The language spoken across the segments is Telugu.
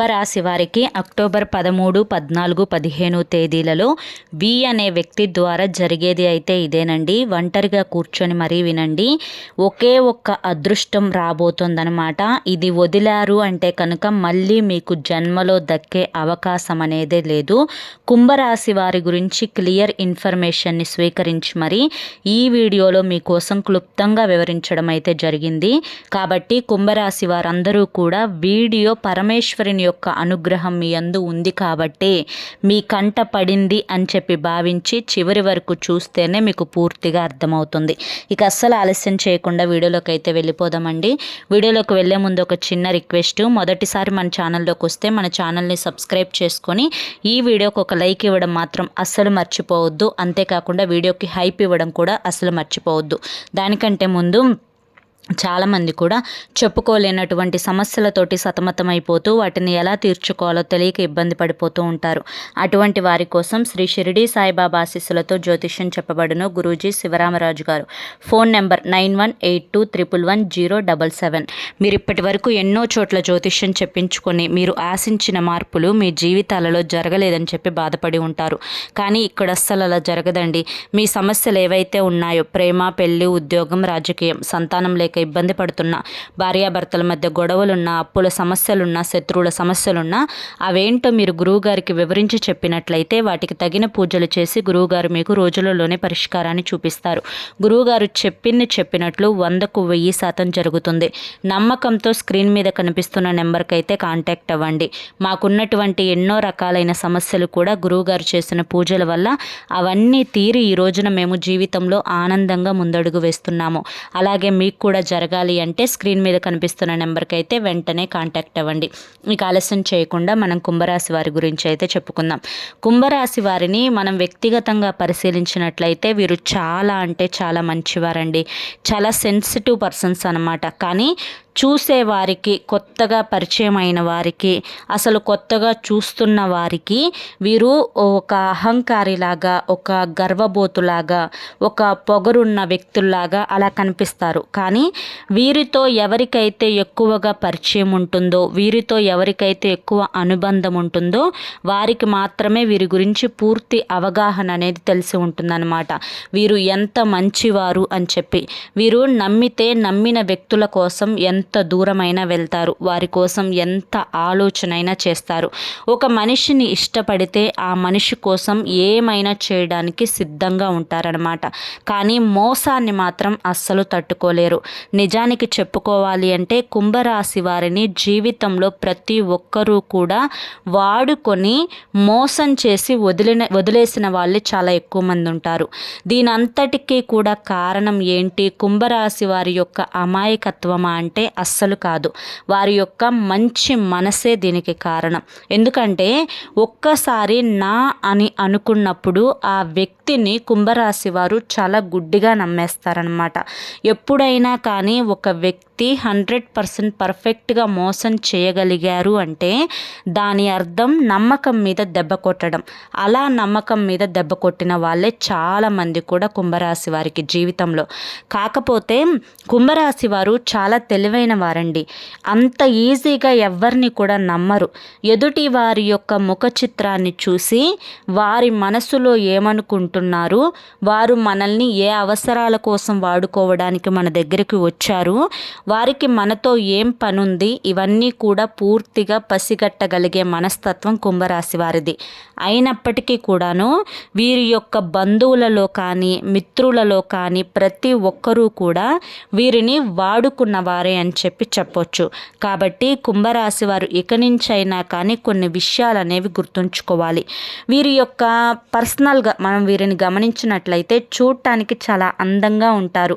కుంభరాశి వారికి అక్టోబర్ పదమూడు పద్నాలుగు పదిహేను తేదీలలో వి అనే వ్యక్తి ద్వారా జరిగేది అయితే ఇదేనండి. ఒంటరిగా కూర్చొని మరీ వినండి. ఒకే ఒక్క అదృష్టం రాబోతుందనమాట ఇది వదిలారు అంటే కనుక మళ్ళీ మీకు జన్మలో దక్కే అవకాశం అనేదే లేదు. కుంభరాశి వారి గురించి క్లియర్ ఇన్ఫర్మేషన్ని స్వీకరించి మరి ఈ వీడియోలో మీకోసం క్లుప్తంగా వివరించడం అయితే జరిగింది. కాబట్టి కుంభరాశి వారందరూ కూడా వీడియో పరమేశ్వరుని యొక్క అనుగ్రహం మీ అందు ఉంది కాబట్టి మీ కంట పడింది అని చెప్పి భావించి చివరి వరకు చూస్తేనే మీకు పూర్తిగా అర్థమవుతుంది. ఇక అస్సలు ఆలస్యం చేయకుండా వీడియోలోకి అయితే వెళ్ళిపోదామండి. వీడియోలోకి వెళ్ళే ముందు ఒక చిన్న రిక్వెస్ట్. మొదటిసారి మన ఛానల్లోకి వస్తే మన ఛానల్ని సబ్స్క్రైబ్ చేసుకొని ఈ వీడియోకి ఒక లైక్ ఇవ్వడం మాత్రం అస్సలు మర్చిపోవద్దు. అంతేకాకుండా వీడియోకి హైప్ ఇవ్వడం కూడా అస్సలు మర్చిపోవద్దు. దానికంటే ముందు చాలామంది కూడా చెప్పుకోలేనటువంటి సమస్యలతోటి సతమతమైపోతూ వాటిని ఎలా తీర్చుకోవాలో తెలియక ఇబ్బంది పడిపోతూ ఉంటారు. అటువంటి వారి కోసం శ్రీ షిరిడి సాయిబాబా ఆశీస్సులతో జ్యోతిష్యం చెప్పబడును గురూజీ శివరామరాజు గారు. Phone number nine one eight two triple one zero double seven. మీరు ఇప్పటి వరకు ఎన్నో చోట్ల జ్యోతిష్యం చెప్పించుకొని మీరు ఆశించిన మార్పులు మీ జీవితాలలో జరగలేదని చెప్పి బాధపడి ఉంటారు. కానీ ఇక్కడ అస్సలు అలా జరగదండి. మీ సమస్యలు ఏవైతే ఉన్నాయో ప్రేమ పెళ్ళి ఉద్యోగం రాజకీయం సంతానం లేక ఇబ్బంది పడుతున్నా భార్యాభర్తల మధ్య గొడవలున్నా అప్పుల సమస్యలున్నా శత్రువుల సమస్యలున్నా అవేంటో మీరు గురువుగారికి వివరించి చెప్పినట్లయితే వాటికి తగిన పూజలు చేసి గురువుగారు మీకు రోజులలోనే పరిష్కారాన్ని చూపిస్తారు. గురువుగారు చెప్పింది చెప్పినట్లు వందకు వెయ్యి శాతం జరుగుతుంది. నమ్మకంతో స్క్రీన్ మీద కనిపిస్తున్న నెంబర్కి అయితే కాంటాక్ట్ అవ్వండి. మాకున్నటువంటి ఎన్నో రకాలైన సమస్యలు కూడా గురువుగారు చేసిన పూజల వల్ల అవన్నీ తీరి ఈ రోజున మేము జీవితంలో ఆనందంగా ముందడుగు వేస్తున్నాము. అలాగే మీకు కూడా జరగాలి అంటే స్క్రీన్ మీద కనిపిస్తున్న నెంబర్కి అయితే వెంటనే కాంటాక్ట్ అవ్వండి. మీకు ఆలస్యం చేయకుండా మనం కుంభరాశి వారి గురించి అయితే చెప్పుకుందాం. కుంభరాశి వారిని మనం వ్యక్తిగతంగా పరిశీలించినట్లయితే వీరు చాలా అంటే చాలా మంచివారండి. చాలా సెన్సిటివ్ పర్సన్స్ అనమాట కానీ చూసేవారికి కొత్తగా పరిచయం అయిన వారికి అసలు కొత్తగా చూస్తున్న వారికి వీరు ఒక అహంకారిలాగా ఒక గర్వబోతులాగా ఒక పొగరున్న వ్యక్తుల్లాగా అలా కనిపిస్తారు. కానీ వీరితో ఎవరికైతే ఎక్కువగా పరిచయం ఉంటుందో వీరితో ఎవరికైతే ఎక్కువ అనుబంధం ఉంటుందో వారికి మాత్రమే వీరి గురించి పూర్తి అవగాహన అనేది తెలిసి ఉంటుందన్నమాట. వీరు ఎంత మంచివారు అని చెప్పి వీరు నమ్మితే నమ్మిన వ్యక్తుల కోసం ఎంత ఎంత దూరమైనా వెళ్తారు. వారి కోసం ఎంత ఆలోచనైనా చేస్తారు. ఒక మనిషిని ఇష్టపడితే ఆ మనిషి కోసం ఏమైనా చేయడానికి సిద్ధంగా ఉంటారనమాట కానీ మోసాన్ని మాత్రం అస్సలు తట్టుకోలేరు. నిజానికి చెప్పుకోవాలి అంటే కుంభరాశి వారిని జీవితంలో ప్రతి ఒక్కరూ కూడా వాడుకొని మోసం చేసి వదిలిన వదిలేసిన వాళ్ళే చాలా ఎక్కువ మంది ఉంటారు. దీనంతటికీ కూడా కారణం ఏంటి? కుంభరాశి వారి యొక్క అమాయకత్వమా అంటే అస్సలు కాదు. వారి యొక్క మంచి మనసే దీనికి కారణం. ఎందుకంటే ఒక్కసారి నా అని అనుకున్నప్పుడు ఆ వ్యక్తిని కుంభరాశి వారు చాలా గుడ్డిగా నమ్మేస్తారనమాట ఎప్పుడైనా కానీ ఒక వ్యక్తి హండ్రెడ్ పర్సెంట్ పర్ఫెక్ట్గా మోసం చేయగలిగారు అంటే దాని అర్థం నమ్మకం మీద దెబ్బ కొట్టడం. అలా నమ్మకం మీద దెబ్బ కొట్టిన వాళ్ళే చాలామంది కూడా కుంభరాశి వారికి జీవితంలో. కాకపోతే కుంభరాశి వారు చాలా తెలివైన వారండి. అంత ఈజీగా ఎవరిని కూడా నమ్మరు. ఎదుటి వారి యొక్క ముఖ చిత్రాన్ని చూసి వారి మనసులో ఏమనుకుంటున్నారు? వారు మనల్ని ఏ అవసరాల కోసం వాడుకోవడానికి మన దగ్గరికి వచ్చారు? వారికి మనతో ఏం పనుంది? ఇవన్నీ కూడా పూర్తిగా పసిగట్టగలిగే మనస్తత్వం కుంభరాశి వారిది. అయినప్పటికీ కూడాను వీరి యొక్క బంధువులలో కానీ మిత్రులలో కానీ ప్రతి ఒక్కరూ కూడా వీరిని వాడుకున్న వారే అని అని చెప్పి చెప్పొచ్చు. కాబట్టి కుంభరాశి వారు ఇక నుంచైనా అయినా కానీ కొన్ని విషయాలు అనేవి గుర్తుంచుకోవాలి. వీరి యొక్క పర్సనల్గా మనం వీరిని గమనించినట్లయితే చూడటానికి చాలా అందంగా ఉంటారు.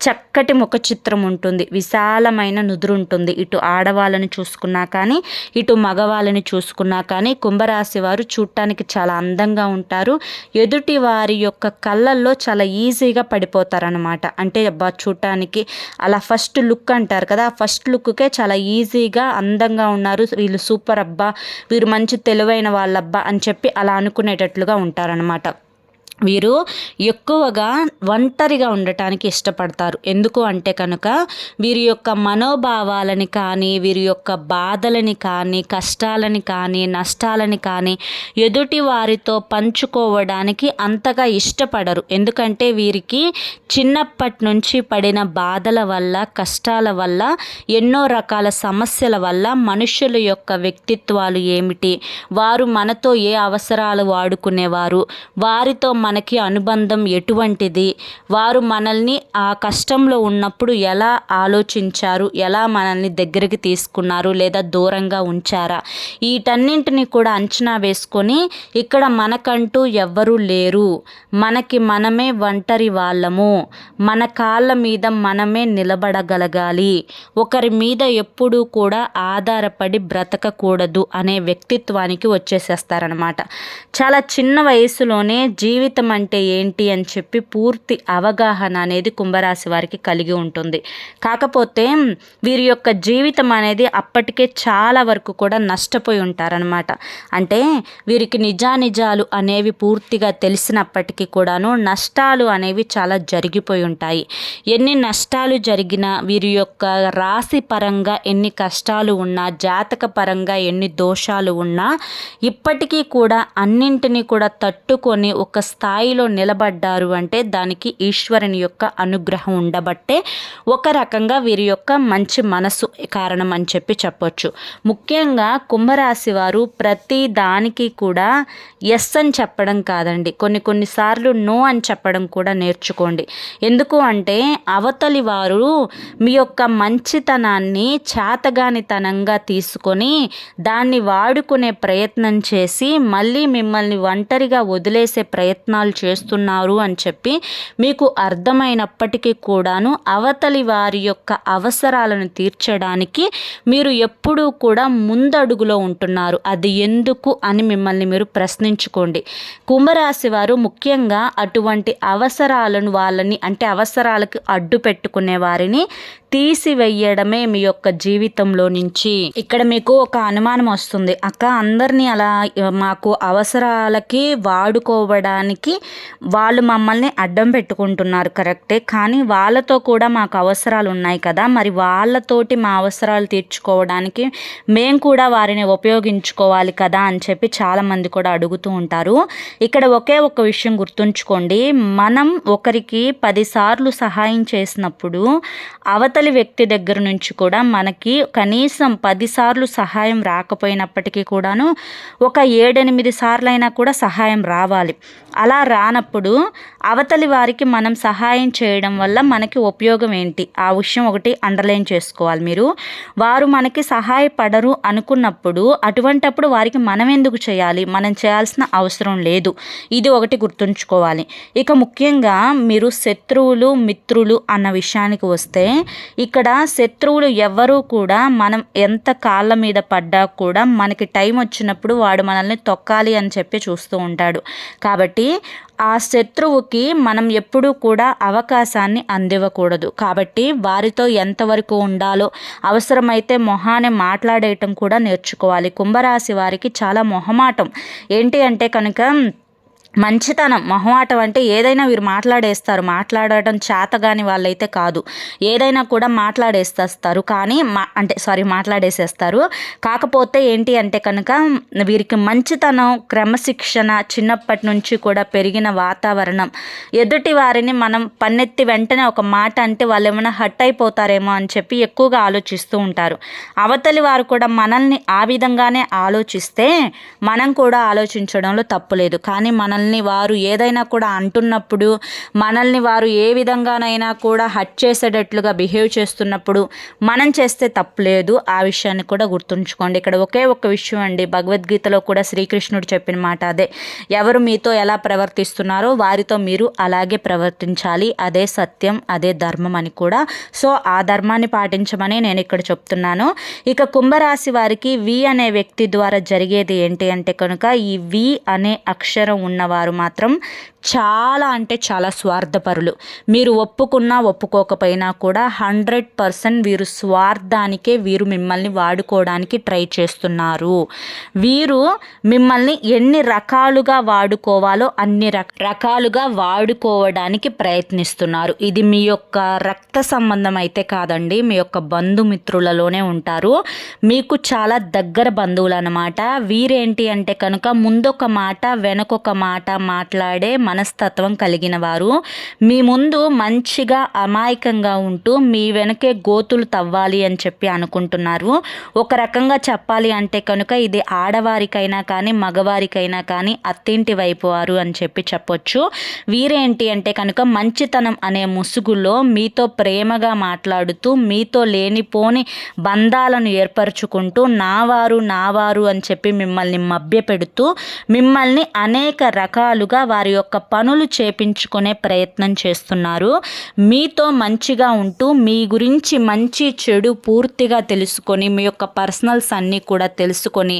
చక్కటి ముఖ చిత్రం ఉంటుంది. విశాలమైన నుదురుంటుంది. ఇటు ఆడవాళ్ళని చూసుకున్నా కానీ ఇటు మగవాళ్ళని చూసుకున్నా కానీ కుంభరాశి వారు చూడటానికి చాలా అందంగా ఉంటారు. ఎదుటి వారి యొక్క కళ్ళల్లో చాలా ఈజీగా పడిపోతారనమాట అంటే అబ్బా చూడటానికి అలా ఫస్ట్ లుక్ అంటారు కదా ఆ ఫస్ట్ లుక్కే చాలా ఈజీగా అందంగా ఉన్నారు. వీళ్ళు సూపర్ అబ్బా వీరు మంచి తెలివైన వాళ్ళబ్బా అని చెప్పి అలా అనుకునేటట్లుగా ఉంటారనమాట వీరు ఎక్కువగా ఒంటరిగా ఉండటానికి ఇష్టపడతారు. ఎందుకు అంటే కనుక వీరి యొక్క మనోభావాలని కానీ వీరి యొక్క బాధలని కానీ కష్టాలని కానీ నష్టాలని కానీ ఎదుటి వారితో పంచుకోవడానికి అంతగా ఇష్టపడరు. ఎందుకంటే వీరికి చిన్నప్పటి నుంచి పడిన బాధల వల్ల కష్టాల వల్ల ఎన్నో రకాల సమస్యల వల్ల మనుషుల యొక్క వ్యక్తిత్వాలు ఏమిటి? వారు మనతో ఏ అవసరాలు వాడుకునేవారు? వారితో మన మనకి అనుబంధం ఎటువంటిది? వారు మనల్ని ఆ కష్టంలో ఉన్నప్పుడు ఎలా ఆలోచించారు? ఎలా మనల్ని దగ్గరికి తీసుకున్నారు? లేదా దూరంగా ఉంచారా? వీటన్నింటిని కూడా అంచనా వేసుకొని ఇక్కడ మనకంటూ ఎవ్వరూ లేరు. మనకి మనమే ఒంటరి వాళ్ళము. మన కాళ్ళ మీద మనమే నిలబడగలగాలి. ఒకరి మీద ఎప్పుడూ కూడా ఆధారపడి బ్రతకకూడదు అనే వ్యక్తిత్వానికి వచ్చేసేస్తారనమాట చాలా చిన్న వయసులోనే జీవిత అంటే ఏంటి అని చెప్పి పూర్తి అవగాహన అనేది కుంభరాశి వారికి కలిగి ఉంటుంది. కాకపోతే వీరి యొక్క జీవితం అనేది అప్పటికే చాలా వరకు కూడా నష్టపోయి ఉంటారనమాట అంటే వీరికి నిజానిజాలు అనేవి పూర్తిగా తెలిసినప్పటికీ కూడాను నష్టాలు అనేవి చాలా జరిగిపోయి ఉంటాయి. ఎన్ని నష్టాలు జరిగినా వీరి యొక్క రాశి పరంగా ఎన్ని కష్టాలు ఉన్నా జాతక పరంగా ఎన్ని దోషాలు ఉన్నా ఇప్పటికీ కూడా అన్నింటినీ కూడా తట్టుకొని ఒక స్థాయిలో నిలబడ్డారు అంటే దానికి ఈశ్వరుని యొక్క అనుగ్రహం ఉండబట్టే ఒక రకంగా వీరి యొక్క మంచి మనసు కారణం అని చెప్పి చెప్పొచ్చు. ముఖ్యంగా కుంభరాశి వారు ప్రతి దానికి కూడా ఎస్ అని చెప్పడం కాదండి. కొన్ని కొన్నిసార్లు నో అని చెప్పడం కూడా నేర్చుకోండి. ఎందుకు అంటే అవతలి వారు మీ యొక్క మంచితనాన్ని చేతగానితనంగా తీసుకొని దాన్ని వాడుకునే ప్రయత్నం చేసి మళ్ళీ మిమ్మల్ని ఒంటరిగా వదిలేసే ప్రయత్నం ప్రయత్నాలు చేస్తున్నారు అని చెప్పి మీకు అర్థమైనప్పటికీ కూడాను అవతలి వారి యొక్క అవసరాలను తీర్చడానికి మీరు ఎప్పుడూ కూడా ముందడుగులో ఉంటున్నారు. అది ఎందుకు అని మిమ్మల్ని మీరు ప్రశ్నించుకోండి. కుంభరాశి వారు ముఖ్యంగా అటువంటి అవసరాలను వాళ్ళని అంటే అవసరాలకు అడ్డు పెట్టుకునే వారిని తీసివేయడమే మీ యొక్క జీవితంలో నుంచి. ఇక్కడ మీకు ఒక అనుమానం వస్తుంది. అక్క అందరినీ అలా మాకు అవసరాలకి వాడుకోవడానికి వాళ్ళు మమ్మల్ని అడ్డం పెట్టుకుంటున్నారు కరెక్టే? కానీ వాళ్ళతో కూడా మాకు అవసరాలు ఉన్నాయి కదా. మరి వాళ్ళతోటి మా అవసరాలు తీర్చుకోవడానికి మేము కూడా వారిని ఉపయోగించుకోవాలి కదా అని చెప్పి చాలామంది కూడా అడుగుతూ ఉంటారు. ఇక్కడ ఒకే ఒక విషయం గుర్తుంచుకోండి. మనం ఒకరికి పదిసార్లు సహాయం చేసినప్పుడు అవతలి అవతలి వ్యక్తి దగ్గర నుంచి కూడా మనకి కనీసం పదిసార్లు సహాయం రాకపోయినప్పటికీ కూడాను ఒక ఏడెనిమిది సార్లైనా కూడా సహాయం రావాలి. అలా రానప్పుడు అవతలి వారికి మనం సహాయం చేయడం వల్ల మనకి ఉపయోగం ఏంటి? ఆ విషయం ఒకటి అండర్లైన్ చేసుకోవాలి మీరు. వారు మనకి సహాయపడరు అనుకున్నప్పుడు అటువంటప్పుడు వారికి మనం ఎందుకు చేయాలి? మనం చేయాల్సిన అవసరం లేదు. ఇది ఒకటి గుర్తుంచుకోవాలి. ఇక ముఖ్యంగా మీరు శత్రువులు మిత్రులు అన్న విషయానికి వస్తే ఇక్కడ శత్రువులు ఎవ్వరూ కూడా మనం ఎంత కాళ్ళ మీద పడ్డా కూడా మనకి టైం వచ్చినప్పుడు వాడు మనల్ని తొక్కాలి అని చెప్పి చూస్తూ ఉంటాడు. కాబట్టి ఆ శత్రువుకి మనం ఎప్పుడూ కూడా అవకాశాన్ని అందివ్వకూడదు. కాబట్టి వారితో ఎంతవరకు ఉండాలో అవసరమైతే మొహాన్ని మాట్లాడేయటం కూడా నేర్చుకోవాలి. కుంభరాశి వారికి చాలా మొహమాటం. ఏంటి అంటే కనుక మంచితనం మొహమాటం అంటే ఏదైనా వీరు మాట్లాడేస్తారు. మాట్లాడటం చేతగాని వాళ్ళైతే కాదు. ఏదైనా కూడా మాట్లాడేస్తారు కానీ మా అంటే సారీ మాట్లాడేసేస్తారు. కాకపోతే ఏంటి అంటే కనుక వీరికి మంచితనం క్రమశిక్షణ చిన్నప్పటి నుంచి కూడా పెరిగిన వాతావరణం. ఎదుటి వారిని మనం పన్నెత్తి వెంటనే ఒక మాట అంటే వాళ్ళు ఏమైనా హట్ అయిపోతారేమో అని చెప్పి ఎక్కువగా ఆలోచిస్తూ ఉంటారు. అవతలి వారు కూడా మనల్ని ఆ విధంగానే ఆలోచిస్తే మనం కూడా ఆలోచించడంలో తప్పులేదు కానీ మనల్ని మనల్ని వారు ఏదైనా కూడా అంటున్నప్పుడు మనల్ని వారు ఏ విధంగానైనా కూడా హట్ చేసేటట్లుగా బిహేవ్ చేస్తున్నప్పుడు మనం చేస్తే తప్పులేదు. ఆ విషయాన్ని కూడా గుర్తుంచుకోండి. ఇక్కడ ఒకే ఒక విషయం అండి. భగవద్గీతలో కూడా శ్రీకృష్ణుడు చెప్పిన మాట అదే. ఎవరు మీతో ఎలా ప్రవర్తిస్తున్నారో వారితో మీరు అలాగే ప్రవర్తించాలి. అదే సత్యం అదే ధర్మం అని కూడా. సో ఆ ధర్మాన్ని పాటించమని నేను ఇక్కడ చెప్తున్నాను. ఇక కుంభరాశి వారికి వి అనే వ్యక్తి ద్వారా జరిగేది ఏంటి అంటే కనుక ఈ వి అనే అక్షరం ఉన్నవారు వారు మాత్రం చాలా అంటే చాలా స్వార్థపరులు. మీరు ఒప్పుకున్నా ఒప్పుకోకపోయినా కూడా హండ్రెడ్ పర్సెంట్ వీరు స్వార్థానికే వీరు మిమ్మల్ని వాడుకోవడానికి ట్రై చేస్తున్నారు. వీరు మిమ్మల్ని ఎన్ని రకాలుగా వాడుకోవాలో అన్ని రకాలుగా వాడుకోవడానికి ప్రయత్నిస్తున్నారు. ఇది మీ యొక్క రక్త సంబంధం అయితే కాదండి మీ యొక్క బంధుమిత్రులలోనే ఉంటారు. మీకు చాలా దగ్గర బంధువులు అనమాట వీరేంటి అంటే కనుక ముందొక మాట వెనకొక మాట మాట్లాడే మనస్తత్వం కలిగిన వారు. మీ ముందు మంచిగా అమాయకంగా ఉంటూ మీ వెనకే గోతులు తవ్వాలి అని చెప్పి అనుకుంటున్నారు. ఒక రకంగా చెప్పాలి అంటే కనుక ఇది ఆడవారికైనా కానీ మగవారికైనా కానీ అత్తింటి వైపు వారు అని చెప్పి చెప్పొచ్చు. వీరేంటి అంటే కనుక మంచితనం అనే ముసుగులో మీతో ప్రేమగా మాట్లాడుతూ మీతో లేనిపోని బంధాలను ఏర్పరచుకుంటూ నావారు నావారు అని చెప్పి మిమ్మల్ని మభ్యపెడుతూ మిమ్మల్ని అనేక రకాలుగా వారి యొక్క పనులు చేపించుకునే ప్రయత్నం చేస్తున్నారు. మీతో మంచిగా ఉంటూ మీ గురించి మంచి చెడు పూర్తిగా తెలుసుకొని మీ యొక్క పర్సనల్స్ అన్నీ కూడా తెలుసుకొని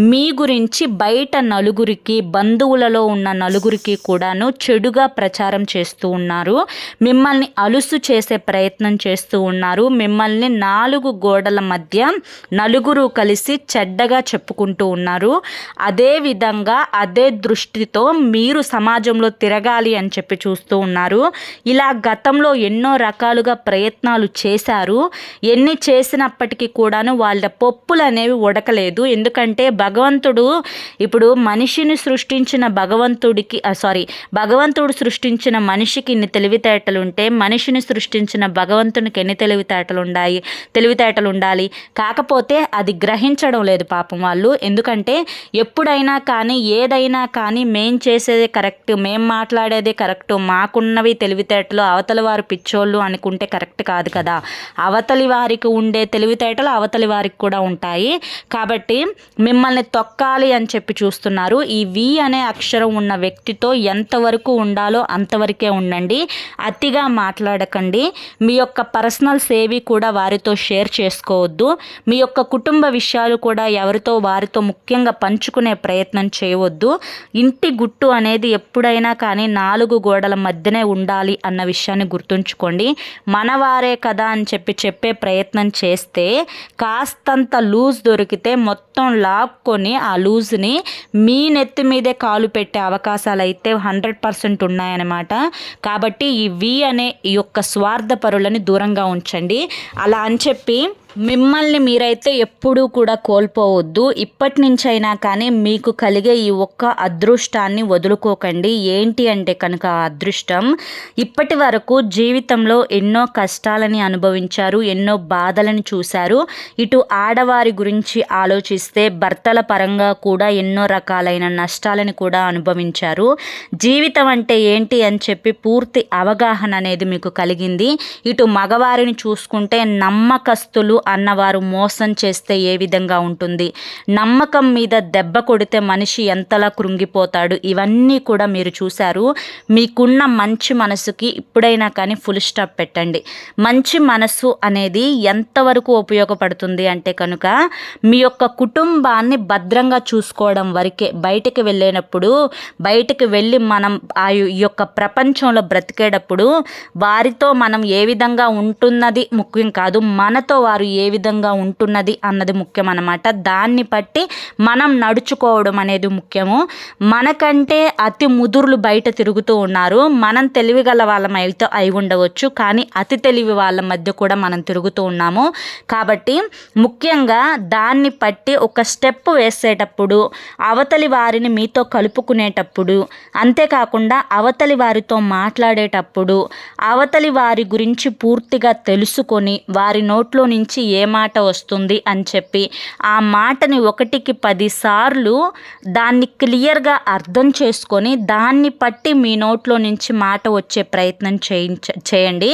మీ గురించి బయట నలుగురికి బంధువులలో ఉన్న నలుగురికి కూడాను చెడుగా ప్రచారం చేస్తూ ఉన్నారు. మిమ్మల్ని అలుసు చేసే ప్రయత్నం చేస్తూ ఉన్నారు. మిమ్మల్ని నాలుగు గోడల మధ్య నలుగురు కలిసి చెడ్డగా చెప్పుకుంటూ ఉన్నారు. అదే విధంగా అదే దృష్టితో మీరు సమాజంలో తిరగాలి అని చెప్పి చూస్తూ ఉన్నారు. ఇలా గతంలో ఎన్నో రకాలుగా ప్రయత్నాలు చేశారు. ఎన్ని చేసినప్పటికీ కూడాను వాళ్ళ పప్పులు అనేవి ఉడకలేదు. ఎందుకంటే భగవంతుడు ఇప్పుడు మనిషిని సృష్టించిన భగవంతుడికి సారీ భగవంతుడు సృష్టించిన మనిషికి ఇన్ని తెలివితేటలు ఉంటే మనిషిని సృష్టించిన భగవంతునికి ఎన్ని తెలివితేటలు ఉండాయి తెలివితేటలు ఉండాలి? కాకపోతే అది గ్రహించడం లేదు పాపం వాళ్ళు. ఎందుకంటే ఎప్పుడైనా కానీ ఏదైనా కానీ మేం చేసేదే కరెక్ట్ మేం మాట్లాడేదే కరెక్ట్. మాకున్నవి తెలివితేటలు అవతలి వారు పిచ్చోళ్ళు అనుకుంటే కరెక్ట్ కాదు కదా. అవతలి వారికి ఉండే తెలివితేటలు అవతలి వారికి కూడా ఉంటాయి. కాబట్టి మిమ్మల్ని తొక్కాలి అని చెప్పి చూస్తున్నారు. ఈ వి అనే అక్షరం ఉన్న వ్యక్తితో ఎంతవరకు ఉండాలో అంతవరకే ఉండండి. అతిగా మాట్లాడకండి. మీ యొక్క పర్సనల్ సేవి కూడా వారితో షేర్ చేసుకోవద్దు. మీ యొక్క కుటుంబ విషయాలు కూడా ఎవరితో వారితో ముఖ్యంగా పంచుకునే ప్రయత్నం చేయవద్దు. ఇంటి గుట్టు అనేది ఎప్పుడైనా కానీ నాలుగు గోడల మధ్యనే ఉండాలి అన్న విషయాన్ని గుర్తుంచుకోండి. మనవారే కదా అని చెప్పి చెప్పే ప్రయత్నం చేస్తే కాస్తంత లూజ్ దొరికితే మొత్తం లాక్కొని ఆ లూజ్ని మీ నెత్తి మీదే కాలు పెట్టే అవకాశాలు అయితే హండ్రెడ్ పర్సెంట్ ఉన్నాయన్నమాట. కాబట్టి ఈ వి అనే ఈ యొక్క స్వార్థపరులని దూరంగా ఉంచండి. అలా అని చెప్పి మిమ్మల్ని మీరైతే ఎప్పుడూ కూడా కోల్పోవద్దు. ఇప్పటి నుంచైనా కానీ మీకు కలిగే ఈ ఒక్క అదృష్టాన్ని వదులుకోకండి. ఏంటి అంటే కనుక అదృష్టం? ఇప్పటి వరకు జీవితంలో ఎన్నో కష్టాలని అనుభవించారు ఎన్నో బాధలను చూశారు. ఇటు ఆడవారి గురించి ఆలోచిస్తే భర్తల పరంగా కూడా ఎన్నో రకాలైన నష్టాలను కూడా అనుభవించారు. జీవితం అంటే ఏంటి అని చెప్పి పూర్తి అవగాహన అనేది మీకు కలిగింది. ఇటు మగవారిని చూసుకుంటే నమ్మకస్తులు అన్నవారు మోసం చేస్తే ఏ విధంగా ఉంటుంది? నమ్మకం మీద దెబ్బ కొడితే మనిషి ఎంతలా కృంగిపోతాడు? ఇవన్నీ కూడా మీరు చూశారు. మీకున్న మంచి మనసుకి ఇప్పుడైనా కానీ ఫుల్ స్టాప్ పెట్టండి. మంచి మనసు అనేది ఎంతవరకు ఉపయోగపడుతుంది అంటే కనుక మీ యొక్క కుటుంబాన్ని భద్రంగా చూసుకోవడం వరకే. బయటికి వెళ్ళేటప్పుడు బయటికి వెళ్ళి మనం ఆ యొక్క ప్రపంచంలో బ్రతికేటప్పుడు వారితో మనం ఏ విధంగా ఉంటున్నది ముఖ్యం కాదు. మనతో వారు ఏ విధంగా ఉంటున్నది అన్నది ముఖ్యం అనమాట దాన్ని బట్టి మనం నడుచుకోవడం అనేది ముఖ్యము. మనకంటే అతి ముదురులు బయట తిరుగుతూ ఉన్నారు. మనం తెలివిగల వాళ్ళం అయితే అయి ఉండవచ్చు. కానీ అతి తెలివి వాళ్ళ మధ్య కూడా మనం తిరుగుతూ ఉన్నాము. కాబట్టి ముఖ్యంగా దాన్ని బట్టి ఒక స్టెప్ వేసేటప్పుడు అవతలి వారిని మీతో కలుపుకునేటప్పుడు అంతేకాకుండా అవతలి వారితో మాట్లాడేటప్పుడు అవతలి వారి గురించి పూర్తిగా తెలుసుకొని వారి నోట్లో నుంచి ఏ మాట వస్తుంది అని చెప్పి ఆ మాటని ఒకటికి పదిసార్లు దాన్ని క్లియర్గా అర్థం చేసుకొని దాన్ని పట్టి మీ నోట్లో నుంచి మాట వచ్చే ప్రయత్నం చేయించ చేయండి.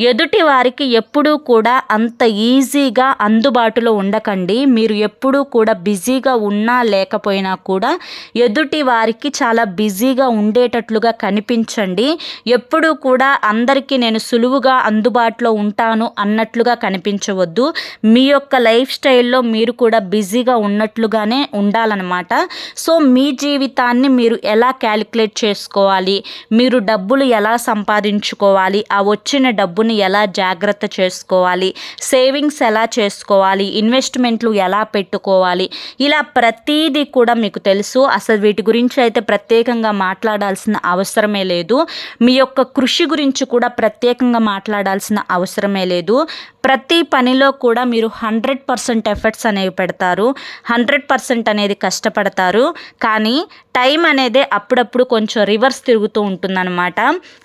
ఎదుటి వారికి ఎప్పుడూ కూడా అంత ఈజీగా అందుబాటులో ఉండకండి. మీరు ఎప్పుడూ కూడా బిజీగా ఉన్నా లేకపోయినా కూడా ఎదుటి వారికి చాలా బిజీగా ఉండేటట్లుగా కనిపించండి. ఎప్పుడూ కూడా అందరికీ నేను సులువుగా అందుబాటులో ఉంటాను అన్నట్లుగా కనిపించవద్దు. మీ యొక్క లైఫ్ స్టైల్లో మీరు కూడా బిజీగా ఉన్నట్లుగానే ఉండాలన్నమాట. సో మీ జీవితాన్ని మీరు ఎలా క్యాలిక్యులేట్ చేసుకోవాలి? మీరు డబ్బులు ఎలా సంపాదించుకోవాలి? ఆ వచ్చిన డబ్బుని ఎలా జాగ్రత్త చేసుకోవాలి? సేవింగ్స్ ఎలా చేసుకోవాలి? ఇన్వెస్ట్మెంట్లు ఎలా పెట్టుకోవాలి? ఇలా ప్రతీది కూడా మీకు తెలుసు. అసలు వీటి గురించి అయితే ప్రత్యేకంగా మాట్లాడాల్సిన అవసరమే లేదు. మీ యొక్క కృషి గురించి కూడా ప్రత్యేకంగా మాట్లాడాల్సిన అవసరమే లేదు. ప్రతి పనిలో కూడా మీరు హండ్రెడ్ పర్సెంట్ ఎఫర్ట్స్ అనేవి పెడతారు. హండ్రెడ్ పర్సెంట్ అనేది కష్టపడతారు. కానీ టైం అనేది అప్పుడప్పుడు కొంచెం రివర్స్ తిరుగుతూ ఉంటుందన్నమాట.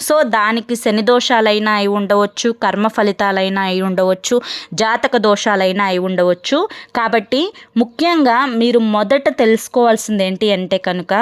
సో దానికి శని దోషాలైనా అయి ఉండవచ్చు. కర్మ ఫలితాలైనా అయి ఉండవచ్చు జాతక దోషాలైనా అయి ఉండవచ్చు. కాబట్టి ముఖ్యంగా మీరు మొదట తెలుసుకోవాల్సింది ఏంటి అంటే కనుక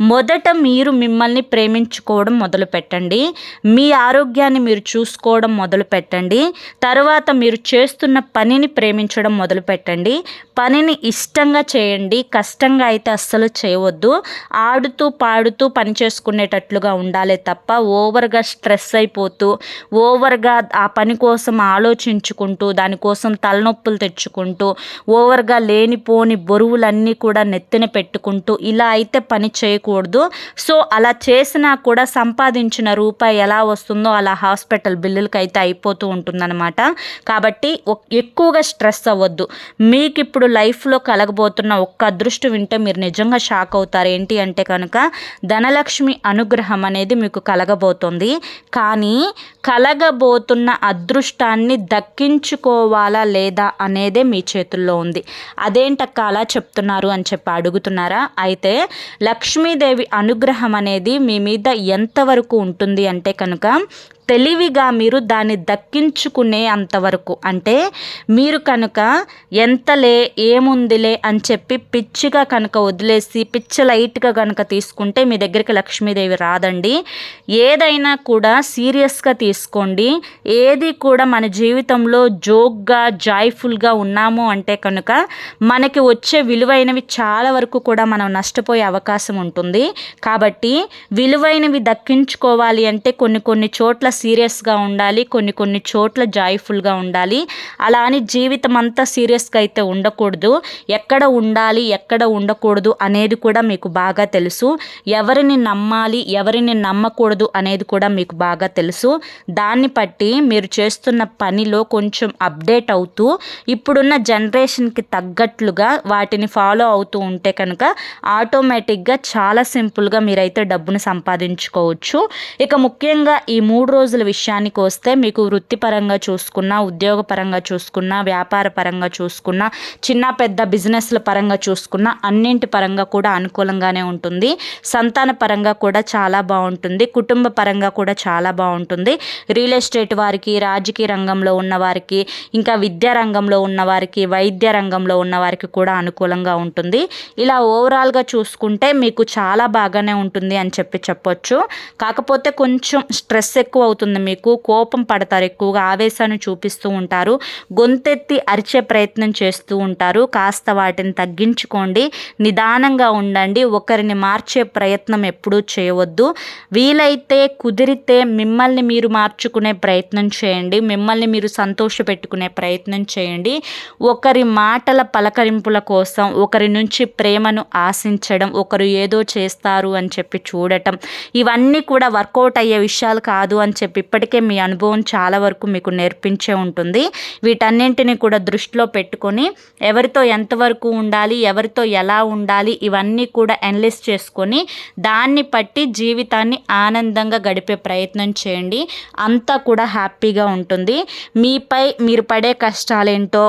మొదట మీరు మిమ్మల్ని ప్రేమించుకోవడం మొదలు పెట్టండి. మీ ఆరోగ్యాన్ని మీరు చూసుకోవడం మొదలు పెట్టండి. తర్వాత మీరు చేస్తున్న పనిని ప్రేమించడం మొదలు పెట్టండి. పనిని ఇష్టంగా చేయండి. కష్టంగా అయితే అస్సలు చేయవద్దు. ఆడుతూ పాడుతూ పని చేసుకునేటట్లుగా ఉండాలి తప్ప ఓవర్గా స్ట్రెస్ అయిపోతూ ఓవర్గా ఆ పని కోసం ఆలోచించుకుంటూ దానికోసం తలనొప్పులు తెచ్చుకుంటూ ఓవర్గా లేనిపోని బరువులన్నీ కూడా నెత్తిన పెట్టుకుంటూ ఇలా అయితే పని చేయకూడదు. సో అలా చేసినా కూడా సంపాదించిన రూపాయి ఎలా వస్తుందో అలా హాస్పిటల్ బిల్లులకి అయితే అయిపోతూ ఉంటుందన్నమాట. కాబట్టి ఎక్కువగా స్ట్రెస్ అవ్వద్దు. మీకు ఇప్పుడు లైఫ్లో కలగబోతున్న ఒక్క అదృష్టం వింటే మీరు నిజంగా షాక్ అవుతారు. ఏంటి అంటే కనుక ధనలక్ష్మి అనుగ్రహం అనేది మీకు కలగబోతుంది. కానీ కలగబో రాబోతున్న అదృష్టాన్ని దక్కించుకోవాలా లేదా అనేదే మీ చేతుల్లో ఉంది. అదేంటక్క అలా చెప్తున్నారు అని చెప్పి అడుగుతున్నారా? అయితే లక్ష్మీదేవి అనుగ్రహం అనేది మీ మీద ఎంతవరకు ఉంటుంది అంటే కనుక తెలివిగా మీరు దాన్ని దక్కించుకునే అంతవరకు. అంటే మీరు కనుక ఎంతలే ఏముందిలే అని చెప్పి పిచ్చిగా కనుక వదిలేసి పిచ్చి లైట్గా కనుక తీసుకుంటే మీ దగ్గరికి లక్ష్మీదేవి రాదండి. ఏదైనా కూడా సీరియస్గా తీసుకోండి. ఏది కూడా మన జీవితంలో జోక్గా జాయ్ఫుల్గా ఉన్నాము అంటే కనుక మనకి వచ్చే విలువైనవి చాలా వరకు కూడా మనం నష్టపోయే అవకాశం ఉంటుంది. కాబట్టి విలువైనవి దక్కించుకోవాలి అంటే కొన్ని కొన్ని చోట్ల సీరియస్గా ఉండాలి కొన్ని కొన్ని చోట్ల జాయ్ఫుల్గా ఉండాలి. అలా అని జీవితం అంతా సీరియస్గా అయితే ఉండకూడదు. ఎక్కడ ఉండాలి ఎక్కడ ఉండకూడదు అనేది కూడా మీకు బాగా తెలుసు. ఎవరిని నమ్మాలి ఎవరిని నమ్మకూడదు అనేది కూడా మీకు బాగా తెలుసు. దాన్ని బట్టి మీరు చేస్తున్న పనిలో కొంచెం అప్డేట్ అవుతూ ఇప్పుడున్న జనరేషన్కి తగ్గట్లుగా వాటిని ఫాలో అవుతూ ఉంటే కనుక ఆటోమేటిక్గా చాలా సింపుల్గా మీరైతే డబ్బును సంపాదించుకోవచ్చు. ఇక ముఖ్యంగా ఈ మూడు రోజుల విషయానికి వస్తే మీకు వృత్తిపరంగా చూసుకున్నా ఉద్యోగపరంగా చూసుకున్నా వ్యాపార పరంగా చూసుకున్నా చిన్న పెద్ద బిజినెస్ల పరంగా చూసుకున్నా అన్నింటి పరంగా కూడా అనుకూలంగానే ఉంటుంది. సంతాన పరంగా కూడా చాలా బాగుంటుంది. కుటుంబ పరంగా కూడా చాలా బాగుంటుంది. రియల్ ఎస్టేట్ వారికి రాజకీయ రంగంలో ఉన్న వారికి ఇంకా విద్యా రంగంలో ఉన్న వారికి వైద్య రంగంలో ఉన్న వారికి కూడా అనుకూలంగా ఉంటుంది. ఇలా ఓవరాల్గా చూసుకుంటే మీకు చాలా బాగానే ఉంటుంది అని చెప్పి చెప్పొచ్చు. కాకపోతే కొంచెం స్ట్రెస్ ఎక్కువ అవుతుంది మీకు కోపం పడతారు. ఎక్కువగా ఆవేశాన్ని చూపిస్తూ ఉంటారు. గొంతెత్తి అరిచే ప్రయత్నం చేస్తూ ఉంటారు. కాస్త వాటిని తగ్గించుకోండి. నిదానంగా ఉండండి. ఒకరిని మార్చే ప్రయత్నం ఎప్పుడూ చేయవద్దు. వీలైతే కుదిరితే మిమ్మల్ని మీరు మార్చుకునే ప్రయత్నం చేయండి. మిమ్మల్ని మీరు సంతోష పెట్టుకునే ప్రయత్నం చేయండి. ఒకరి మాటల పలకరింపుల కోసం ఒకరి నుంచి ప్రేమను ఆశించడం ఒకరు ఏదో చేస్తారు అని చెప్పి చూడటం. ఇవన్నీ కూడా వర్కౌట్ అయ్యే విషయాలు కాదు అని చెప్పి ఇప్పటికే మీ అనుభవం చాలా వరకు మీకు నేర్పించే ఉంటుంది. వీటన్నింటిని కూడా దృష్టిలో పెట్టుకొని ఎవరితో ఎంతవరకు ఉండాలి ఎవరితో ఎలా ఉండాలి ఇవన్నీ కూడా ఎన్లిస్ట్ చేసుకొని దాన్ని బట్టి జీవితాన్ని ఆనందంగా గడిపే ప్రయత్నం చేయండి. అంతా కూడా హ్యాపీగా ఉంటుంది. మీపై మీరు పడే కష్టాలేంటో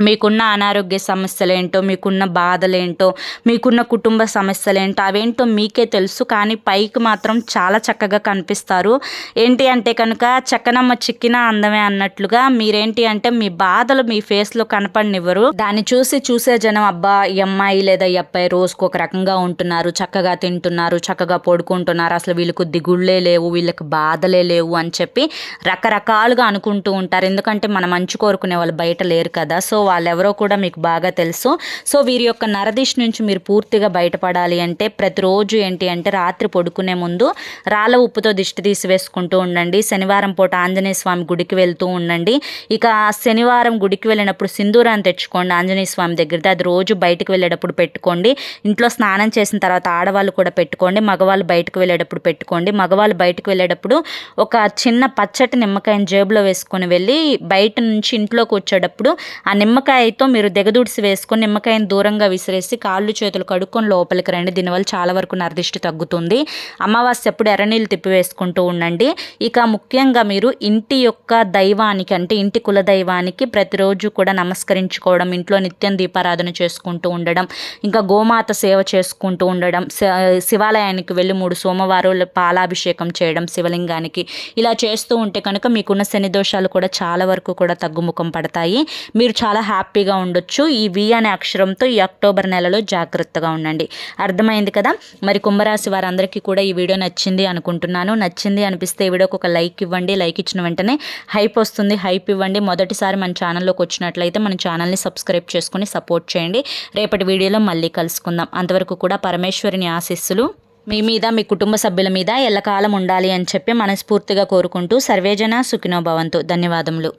మీకున్న అనారోగ్య సమస్యలు ఏంటో మీకున్న బాధలేంటో మీకున్న కుటుంబ సమస్యలు ఏంటో అవేంటో మీకే తెలుసు. కానీ పైకి మాత్రం చాలా చక్కగా కనిపిస్తారు. ఏంటి అంటే కనుక చక్కనమ్మ చిక్కిన అందమే అన్నట్లుగా మీరేంటి అంటే మీ బాధలు మీ ఫేస్లో కనపడినివ్వరు. దాన్ని చూసి చూసే జనం అబ్బా ఈ అమ్మాయి లేదా ఈ అబ్బాయి రోజుకు ఒక రకంగా ఉంటున్నారు చక్కగా తింటున్నారు చక్కగా పడుకుంటున్నారు అసలు వీళ్ళకు దిగుళ్ళే లేవు వీళ్ళకి బాధలే లేవు అని చెప్పి రకరకాలుగా అనుకుంటూ ఉంటారు. ఎందుకంటే మన మంచి కోరుకునే వాళ్ళు బయట లేరు కదా. సో వాళ్ళెవరో కూడా మీకు బాగా తెలుసు. సో వీరి యొక్క నరదిష్ నుంచి మీరు పూర్తిగా బయటపడాలి అంటే ప్రతిరోజు ఏంటి అంటే రాత్రి పడుకునే ముందు రాళ్ళ ఉప్పుతో దిష్టి తీసివేసుకుంటూ ఉండండి. శనివారం పూట ఆంజనేయ స్వామి గుడికి వెళ్తూ ఉండండి. ఇక శనివారం గుడికి వెళ్ళినప్పుడు సింధూరాన్ని తెచ్చుకోండి ఆంజనేయ స్వామి దగ్గర అది రోజు బయటకు వెళ్ళేటప్పుడు పెట్టుకోండి. ఇంట్లో స్నానం చేసిన తర్వాత ఆడవాళ్ళు కూడా పెట్టుకోండి. మగవాళ్ళు బయటకు వెళ్ళేటప్పుడు పెట్టుకోండి. మగవాళ్ళు బయటకు వెళ్ళేటప్పుడు ఒక చిన్న పచ్చటి నిమ్మకాయని జేబులో వేసుకొని వెళ్ళి బయట నుంచి ఇంట్లోకి వచ్చేటప్పుడు ఆ నిమ్మకాయతో మీరు దిగదుడిసి వేసుకొని నిమ్మకాయని దూరంగా విసిరేసి కాళ్ళు చేతులు కడుక్కొని లోపలికి రండి. దీనివల్ల చాలా వరకు నరదిష్టి తగ్గుతుంది. అమావాస్య ఎప్పుడు ఎర్రనీళ్ళు తిప్పి వేసుకుంటూ ఉండండి. ఇక ముఖ్యంగా మీరు ఇంటి యొక్క దైవానికి అంటే ఇంటి కుల దైవానికి ప్రతిరోజు కూడా నమస్కరించుకోవడం ఇంట్లో నిత్యం దీపారాధన చేసుకుంటూ ఉండడం ఇంకా గోమాత సేవ చేసుకుంటూ ఉండడం శివాలయానికి వెళ్ళి మూడు సోమవారాలు పాలాభిషేకం చేయడం శివలింగానికి ఇలా చేస్తూ ఉంటే కనుక మీకున్న శని దోషాలు కూడా చాలా వరకు కూడా తగ్గుముఖం పడతాయి. మీరు చాలా చాలా హ్యాపీగా ఉండొచ్చు. ఈ వి అనే అక్షరంతో ఈ అక్టోబర్ నెలలో జాగ్రత్తగా ఉండండి. అర్థమైంది కదా? మరి కుంభరాశి వారందరికీ కూడా ఈ వీడియో నచ్చింది అనుకుంటున్నాను. నచ్చింది అనిపిస్తే ఈ వీడియోకి ఒక లైక్ ఇవ్వండి. లైక్ ఇచ్చిన వెంటనే హైప్ వస్తుంది. హైప్ ఇవ్వండి. మొదటిసారి మన ఛానల్లోకి వచ్చినట్లయితే మన ఛానల్ని సబ్స్క్రైబ్ చేసుకుని సపోర్ట్ చేయండి. రేపటి వీడియోలో మళ్ళీ కలుసుకుందాం. అంతవరకు కూడా పరమేశ్వరిని ఆశీస్సులు మీ మీద మీ కుటుంబ సభ్యుల మీద ఎల్లకాలం ఉండాలి అని చెప్పి మనస్ఫూర్తిగా కోరుకుంటూ సర్వేజన సుఖినోభవంతు ధన్యవాదములు.